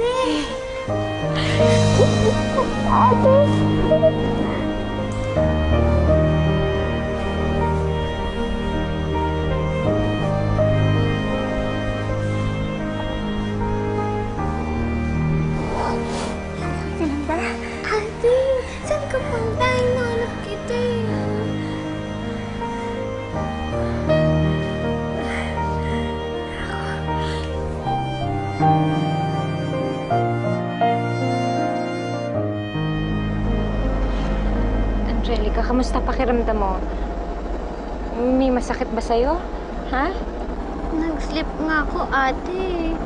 Ate! Ate! Okay lang ba? Ate! Saan ka punta? Hinahanap kita eh. Angelica, kamusta pakiramdam mo? May masakit ba sa'yo? Ha? Nag-slip nga ako, ate.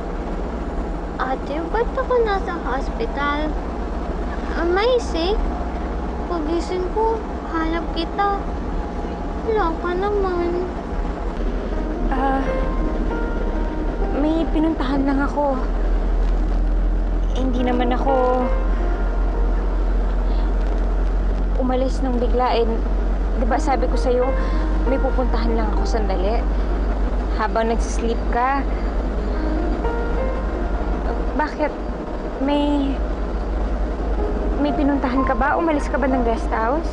Ate, ba't ako nasa hospital? I sick? Pagising ko, hanap kita. Wala ka naman. Ah, may pinuntahan lang ako. Hindi naman ako umalis nang bigla. Eh, di ba sabi ko sa'yo, may pupuntahan lang ako sandali. Habang nagsisleep ka. Bakit? May... May pinuntahan ka ba? Umalis ka ba ng guest house?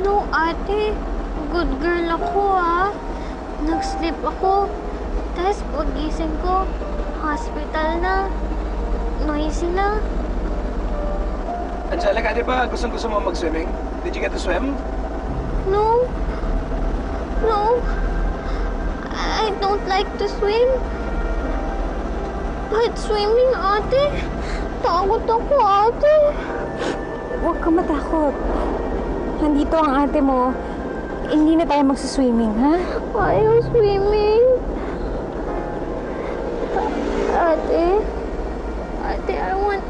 No, ate. Good girl ako, ah. Nag-sleep ako. Tapos pagising ko, hospital na. Noisy na. Angelica, di ba gustong gusto mo mag-swimming? Did you get to swim? No. No. I don't like to swim. But swimming, ate. Takot ako, ate. Huwag ka matakot. Nandito ang ate mo. Hindi na tayo magsaswimming, ha? Ayaw swimming.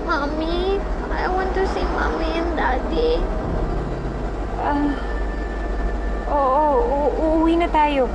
Mommy. I want to see mommy and daddy. Ah, oo, oo, uuwi na tayo.